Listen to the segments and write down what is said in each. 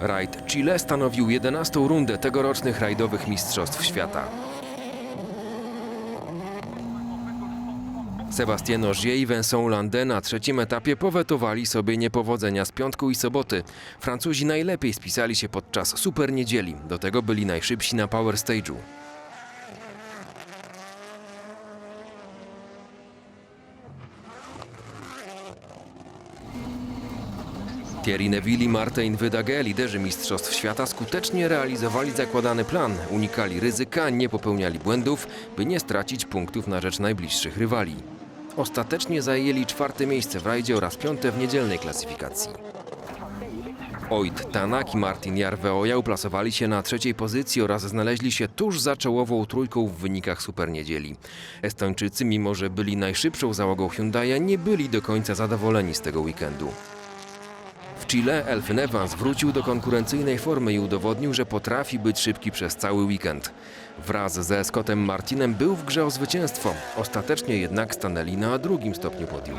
Rajd Chile stanowił 11. rundę tegorocznych rajdowych Mistrzostw Świata. Sebastian Ogier i Vincent Landé na trzecim etapie powetowali sobie niepowodzenia z piątku i soboty. Francuzi najlepiej spisali się podczas super niedzieli. Do tego byli najszybsi na power stage'u. Thierry Neville i Martin Wydague, liderzy Mistrzostw Świata, skutecznie realizowali zakładany plan. Unikali ryzyka, nie popełniali błędów, by nie stracić punktów na rzecz najbliższych rywali. Ostatecznie zajęli czwarte miejsce w rajdzie oraz piąte w niedzielnej klasyfikacji. Oid Tanak i Martin Jarveoja uplasowali się na trzeciej pozycji oraz znaleźli się tuż za czołową trójką w wynikach super niedzieli. Estończycy, mimo że byli najszybszą załogą Hyundai'a, nie byli do końca zadowoleni z tego weekendu. Chile Elfyn Evans wrócił do konkurencyjnej formy i udowodnił, że potrafi być szybki przez cały weekend. Wraz ze Scottem Martinem był w grze o zwycięstwo. Ostatecznie jednak stanęli na drugim stopniu podium.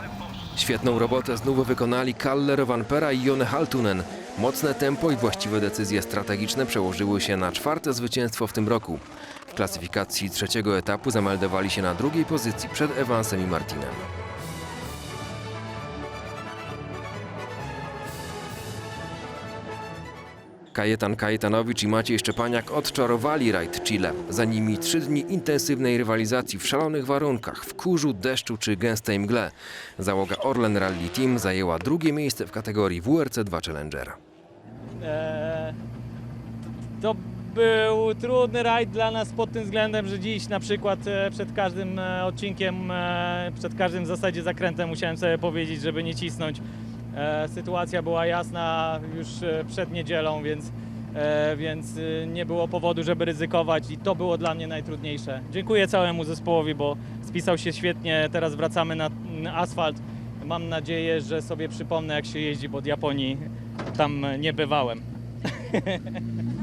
Świetną robotę znów wykonali Kalle Rovanpera i Jone Haltunen. Mocne tempo i właściwe decyzje strategiczne przełożyły się na czwarte zwycięstwo w tym roku. W klasyfikacji trzeciego etapu zameldowali się na drugiej pozycji przed Evansem i Martinem. Kajetan Kajetanowicz i Maciej Szczepaniak odczarowali rajd Chile. Za nimi trzy dni intensywnej rywalizacji w szalonych warunkach, w kurzu, deszczu czy gęstej mgle. Załoga Orlen Rally Team zajęła drugie miejsce w kategorii WRC2 Challenger. Eee, To był trudny rajd dla nas pod tym względem, że dziś na przykład e, przed każdym e, odcinkiem, e, przed każdym w zasadzie zakrętem musiałem sobie powiedzieć, żeby nie cisnąć. E, Sytuacja była jasna już e, przed niedzielą, więc, e, więc nie było powodu, żeby ryzykować i to było dla mnie najtrudniejsze. Dziękuję całemu zespołowi, bo spisał się świetnie. Teraz wracamy na asfalt. Mam nadzieję, że sobie przypomnę jak się jeździ, bo od Japonii tam nie bywałem.